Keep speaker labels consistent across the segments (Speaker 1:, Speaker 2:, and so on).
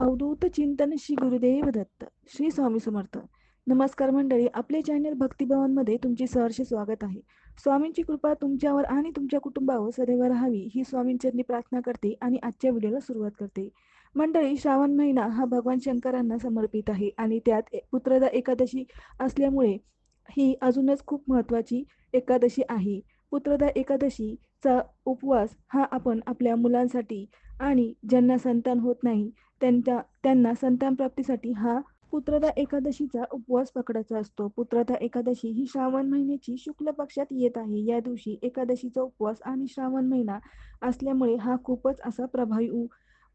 Speaker 1: अवधूत चिंतन श्री गुरुदेव दत्त श्री स्वामी समर्थ. नमस्कार मंडळी आपले चॅनल भक्तिभवनमध्ये तुमचे सहर्ष स्वागत आहे. स्वामींची कृपा तुमच्यावर आणि तुमच्या कुटुंबावर सदैव राहावी ही स्वामींचरणी प्रार्थना करते आणि आजच्या व्हिडिओला सुरुवात करते. मंडळी श्रावण महिना हा भगवान शंकरांना समर्पित आहे आणि त्यात पुत्रदा एकादशी असल्यामुळे ही अजूनच खूप महत्वाची एकादशी आहे. पुत्रदा एकादशीचा उपवास हा आपण आपल्या मुलांसाठी आणि ज्यांना संतान होत नाही त्यांच्या त्यांना संतान प्राप्तीसाठी हा पुत्रदा एकादशीचा उपवास पकडायचा असतो. पुत्रदा एकादशी ही श्रावण महिन्याची शुक्ल पक्षात येत आहे. या दिवशी एकादशीचा उपवास आणि श्रावण महिना असल्यामुळे हा खूपच असा प्रभावी उ-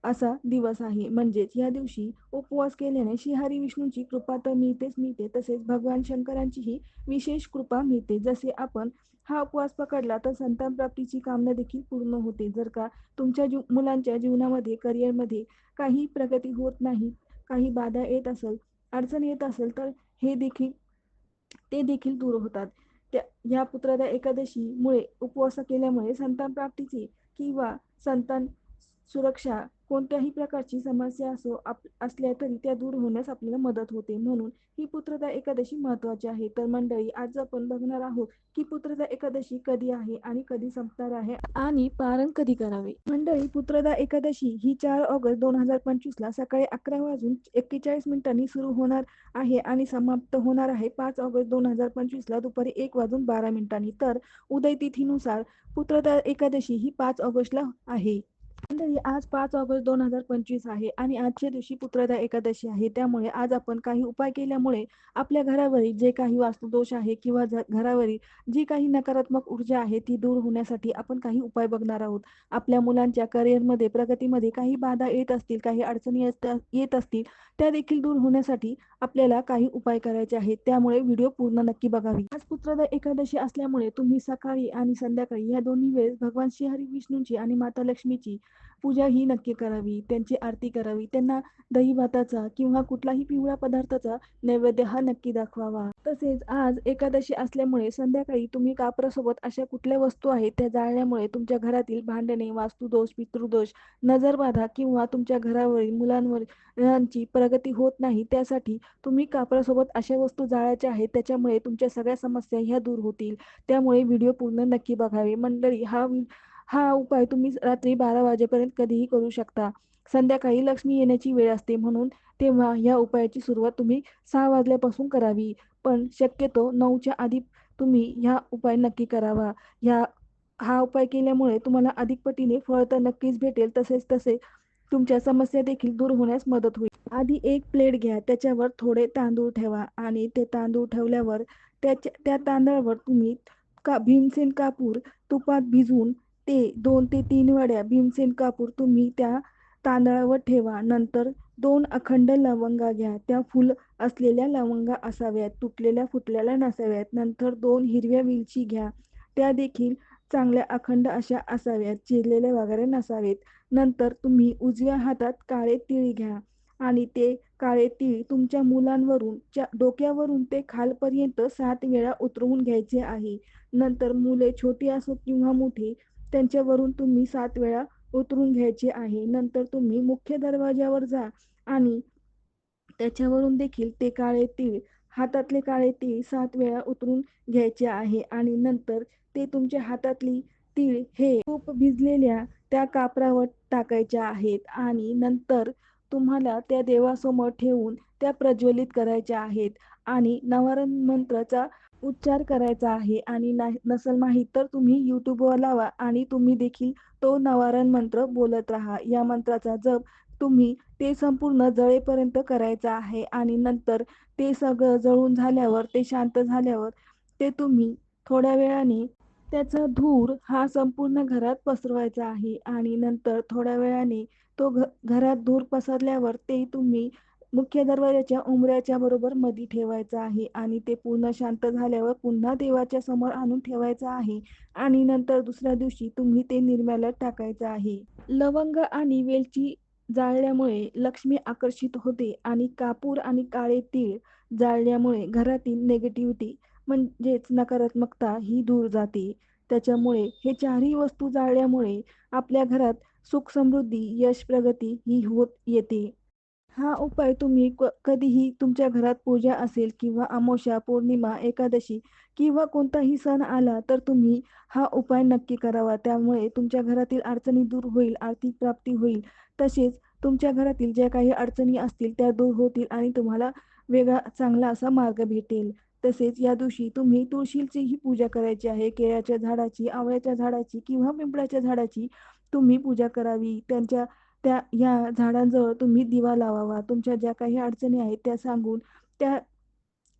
Speaker 1: असा दिवस आहे. म्हणजेच या दिवशी उपवास केल्याने श्रीहरी विष्णूंची कृपा तर मिळतेच मिळते. तसेच भगवान शंकरांचीही विशेष कृपा मिळते. जसे आपण हा उपवास पकडला तर संतान प्राप्तीची कामना देखील पूर्ण होते. जर का तुमच्या जीव मुलांच्या जीवनामध्ये करिअरमध्ये काही प्रगती होत नाही काही बाधा येत असेल अडचण येत असेल तर हे देखील ते देखील दूर होतात. त्या या पुत्रदा एकादशीमुळे उपवास केल्यामुळे संतान प्राप्तीची किंवा संतान सुरक्षा कोणत्याही प्रकारची समस्या असो आप असल्या तरी त्या दूर होण्यास आपल्याला मदत होते. म्हणून ही पुत्रदा एकादशी महत्त्वाची आहे. तर मंडळी आज आपण बघणार आहोत की पुत्रदा एकादशी कधी आहे आणि कधी संपणार आहे आणि पारण कधी करावे. मंडळी पुत्रदा एकादशी ही चार ऑगस्ट दोन हजार पंचवीस ला सकाळी अकरा वाजून एक्केचाळीस मिनिटांनी सुरू होणार आहे आणि समाप्त होणार आहे. पाच ऑगस्ट दोन हजार पंचवीस ला दुपारी एक वाजून बारा मिनिटांनी. तर उदय तिथीनुसार पुत्रदा एकादशी ही पाच ऑगस्टला आहे. आज पाच ऑगस्ट दोन हजार पंचवीस आहे आणि आजच्या दिवशी पुत्रदा एकादशी आहे. त्यामुळे आज आपण काही उपाय केल्यामुळे आपल्या घरावरील जे काही वास्तुदोष आहे किंवा घरावरील जी काही नकारात्मक ऊर्जा आहे ती दूर होण्यासाठी आपण काही उपाय बघणार आहोत. आपल्या मुलांच्या करिअरमध्ये प्रगतीमध्ये काही बाधा येत असतील काही अडचणी येत येत असतील त्या देखील दूर होण्यासाठी आपल्याला काही उपाय करायचे आहेत. त्यामुळे व्हिडिओ पूर्ण नक्की बघावी. आज पुत्रदा एकादशी असल्यामुळे तुम्ही सकाळी आणि संध्याकाळी या दोन्ही वेळेस भगवान श्रीहरी विष्णूंची आणि माता लक्ष्मीची पूजा ही नक्की करावी त्यांची आरती करावी त्यांना दही भाताचा किंवा कुठलाही पिवळ्या पदार्थाचा नैवेद्य हा नक्की दाखवावा. तसेच आज एकादशी असल्यामुळे संध्याकाळी तुम्ही कापरासोबत अशा कुठल्या वस्तू आहेत त्या जाळल्यामुळे तुमच्या घरातील भांडणे वास्तुदोष पितृदोष नजरबाधा किंवा तुमच्या घरावरील मुलांवर यांची प्रगती होत नाही त्यासाठी तुम्ही कापरासोबत अशा वस्तू जाळायच्या आहेत त्याच्यामुळे तुमच्या सगळ्या समस्या ह्या दूर होतील. त्यामुळे व्हिडिओ पूर्ण नक्की बघावे. मंडळी हा हा उपाय तुम्ही रात्री बारा वाजेपर्यंत कधीही करू शकता. संध्याकाळी लक्ष्मी येण्याची वेळ असते म्हणून तेव्हा या उपायाची सुरुवात तुम्ही सहा वाजल्यापासून करावी. पण शक्यतो नऊच्या आधी तुम्ही ह्या उपाय नक्की करावा. ह्या हा उपाय केल्यामुळे तुम्हाला अधिक पटीने फळ तर नक्कीच भेटेल. तसेच तसे तुमच्या समस्या देखील दूर होण्यास मदत होईल. आधी एक प्लेट घ्या. त्याच्यावर थोडे तांदूळ ठेवा आणि ते तांदूळ ठेवल्यावर त्याच्या त्या तांदळावर तुम्ही का भीमसेन कापूर तुपात भिजवून ते दोन ते तीन वड्या भीमसेन कापूर तुम्ही त्या तांदळावर ठेवा. नंतर दोन अखंड लवंगा घ्या. त्या फुल असलेल्या लवंगा असाव्यात तुटलेल्या फुटलेल्या नसाव्यात. नंतर दोन हिरव्या वेलची घ्या. त्या देखील चांगल्या अखंड अशा असाव्यात चिरलेल्या वगैरे नसावेत. नंतर तुम्ही उजव्या हातात काळे तिळ घ्या आणि ते काळे तीळ तुमच्या मुलांवरून च्या डोक्यावरून ते खालपर्यंत सात वेळा उतरवून घ्यायचे आहे. नंतर मुले छोटी असो किंवा मोठी त्यांच्यावरून तुम्ही सात वेळा उतरून घ्यायचे आहे. नंतर तुम्ही मुख्य दरवाज्यावर जा आणि त्याच्यावरून देखील ते काळे तीळ हातातले काळे तीळ सात वेळा उतरून घ्यायचे आहे. आणि नंतर ते तुमच्या हातातली तीळ हे खूप भिजलेल्या त्या कापरावर टाकायच्या आहेत. आणि नंतर तुम्हाला त्या देवासमोर ठेवून त्या प्रज्वलित करायच्या आहेत आणि नवारण मंत्राचा उच्चार करायचा आहे आणि नाही नसेल माहीत तर तुम्ही युट्यूबवर लावा आणि तुम्ही देखील तो नवारण मंत्र बोलत राहा. या मंत्राचा जप तुम्ही ते संपूर्ण जळेपर्यंत करायचा आहे आणि नंतर ते सगळं जळून झाल्यावर ते शांत झाल्यावर ते तुम्ही थोड्या वेळाने त्याचा धूर हा संपूर्ण घरात पसरवायचा आहे आणि नंतर थोड्या वेळाने तो घ घरात धूर पसरल्यावर ते तुम्ही मुख्य दरवाजाच्या उमऱ्याच्या बरोबर मध्ये ठेवायचं आहे आणि ते पूर्ण शांत झाल्यावर पुन्हा देवाच्या समोर आणून ठेवायचं आहे आणि नंतर दुसऱ्या दिवशी तुम्ही ते निर्म्याला टाकायचं आहे. लवंग आणि वेलची जाळल्यामुळे लक्ष्मी आकर्षित होते आणि कापूर आणि काळे तीळ जाळल्यामुळे घरातील नेगेटिव्हिटी म्हणजेच नकारात्मकता ही दूर जाते. त्याच्यामुळे हे चारही वस्तू जाळल्यामुळे आपल्या घरात सुख समृद्धी यश प्रगती ही होत येते हा उपाय तुम्ही कधीही तुमच्या घरात पूजा असेल किंवा अमावास्या, पौर्णिमा, एकादशी किंवा कोणताही सण आला तर तुम्ही हा उपाय नक्की करावा. त्यामुळे तुमच्या घरातील अडचणी दूर होईल, आर्थिक प्राप्ती होईल. तसेच तुमच्या घरातील ज्या काही अडचणी असतील त्या दूर होतील आणि तुम्हाला वेगळा चांगला असा मार्ग भेटेल. तसेच या दिवशी तुम्ही तुळशीचीही पूजा करायची आहे. केळ्याच्या झाडाची, आवळ्याच्या झाडाची किंवा पिंपळाच्या झाडाची तुम्ही पूजा करावी. त्यांच्या त्या ह्या झाडांजवळ तुम्ही दिवा लावावा. तुमच्या ज्या काही अडचणी आहेत त्या सांगून त्या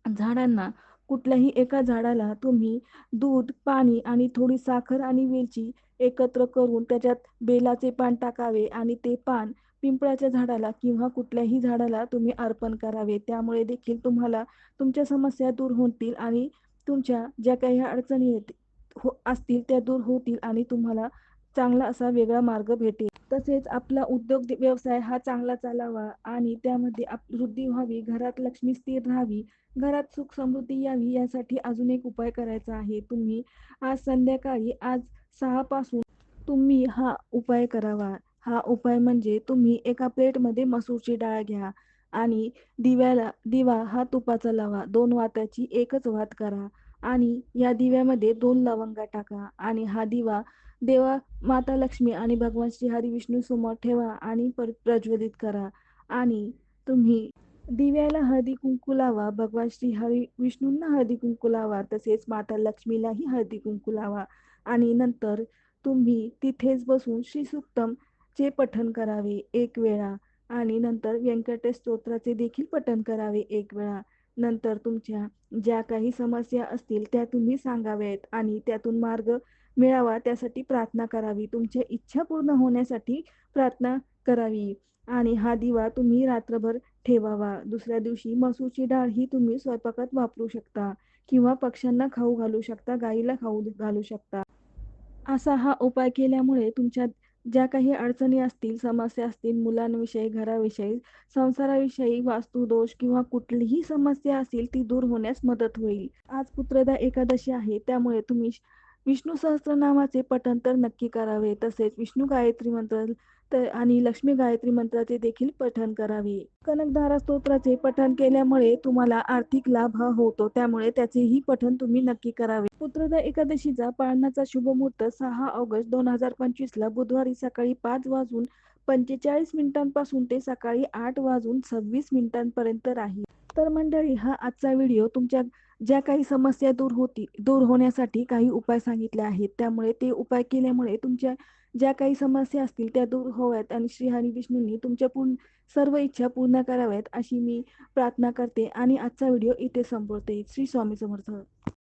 Speaker 1: झाडांना कुठल्याही एका झाडाला तुम्ही दूध, पाणी आणि थोडी साखर आणि वेलची एकत्र करून त्याच्यात बेलाचे पान टाकावे आणि ते पान पिंपळाच्या झाडाला किंवा कुठल्याही झाडाला तुम्ही अर्पण करावे. त्यामुळे देखील तुम्हाला तुमच्या समस्या दूर होतील आणि तुमच्या ज्या काही अडचणी येतील हो असतील त्या दूर होतील आणि तुम्हाला चांगला असा वेगळा मार्ग भेटेल. तसेच आपला उद्योग व्यवसाय हा चांगला चालावा आणि त्यामध्ये वृद्धी व्हावी, घरात लक्ष्मी स्थिर राहावी, घरात सुख समृद्धी यावी यासाठी अजून एक उपाय करायचा आहे. तुम्ही आज संध्याकाळी आज सहा पासून तुम्ही हा उपाय करावा. हा उपाय म्हणजे तुम्ही एका प्लेटमध्ये मसूरची डाळ घ्या आणि दिव्याला दिवा हा तुपाचा लावा. दोन वाताची एकच वात करा आणि या दिव्यामध्ये दोन लवंगा टाका आणि हा दिवा देवा माता लक्ष्मी आणि भगवान श्री हरी विष्णू समोर ठेवा आणि पर प्रज्वलित करा आणि तुम्ही दिव्याला हळदी कुंकू लावा. भगवान श्री हरी विष्णूंना हळदी कुंकू लावा. तसेच माता लक्ष्मीलाही हळदी कुंकू लावा आणि नंतर तुम्ही तिथेच बसून श्री सूक्तमचे पठण करावे एक वेळा आणि नंतर व्यंकटेश स्तोत्राचे देखील पठण करावे एक वेळा. नंतर तुमच्या ज्या काही समस्या असतील त्या तुम्ही सांगाव्यात आणि त्यातून मार्ग मिळावा त्यासाठी प्रार्थना करावी. तुमच्या इच्छा पूर्ण होण्यासाठी प्रार्थना करावी आणि हा दिवा तुम्ही रात्रभर ठेवावा. दुसऱ्या दिवशी मसूरची डाळ ही तुम्ही स्वयंपाकात वापरू शकता किंवा पक्ष्यांना खाऊ घालू शकता, गाईला खाऊ घालू शकता. असा हा उपाय केल्यामुळे तुमच्या ज्या काही अडचणी असतील, समस्या असतील, मुलांविषयी, घराविषयी, संसाराविषयी, वास्तुदोष किंवा कुठलीही समस्या असेल ती दूर होण्यास मदत होईल. आज पुत्रदा एकादशी आहे त्यामुळे तुम्ही विष्णू सहस्त्रनामाचे पठण तर नक्की करावे. तसेच विष्णू गायत्री मंत्र तर आणि लक्ष्मी गायत्री मंत्राचे देखील पठण करावे. कनकधारा स्तोत्राचे पठण केल्यामुळे तुम्हाला आर्थिक लाभ हा होतो. त्यामुळे त्याचेही पठण तुम्ही नक्की करावे. पुत्रदा एकादशीचा पाळण्याचा शुभ मुहूर्त सहा ऑगस्ट दोन हजार पंचवीस ला बुधवारी सकाळी पाच वाजून पंचेचाळीस मिनिटांपासून ते सकाळी आठ वाजून सव्वीस मिनिटांपर्यंत राहील. तर मंडळी हा आजचा व्हिडिओ तुमच्या ज्या काही समस्या दूर होती दूर होण्यासाठी काही उपाय सांगितले आहेत. त्यामुळे ते उपाय केल्यामुळे तुमच्या ज्या काही समस्या असतील त्या दूर होव्यात आणि श्री हरी विष्णूंनी तुमच्या पूर्ण सर्व इच्छा पूर्ण कराव्यात अशी मी प्रार्थना करते आणि आजचा व्हिडिओ इथे संपवते. श्री स्वामी समर्थ.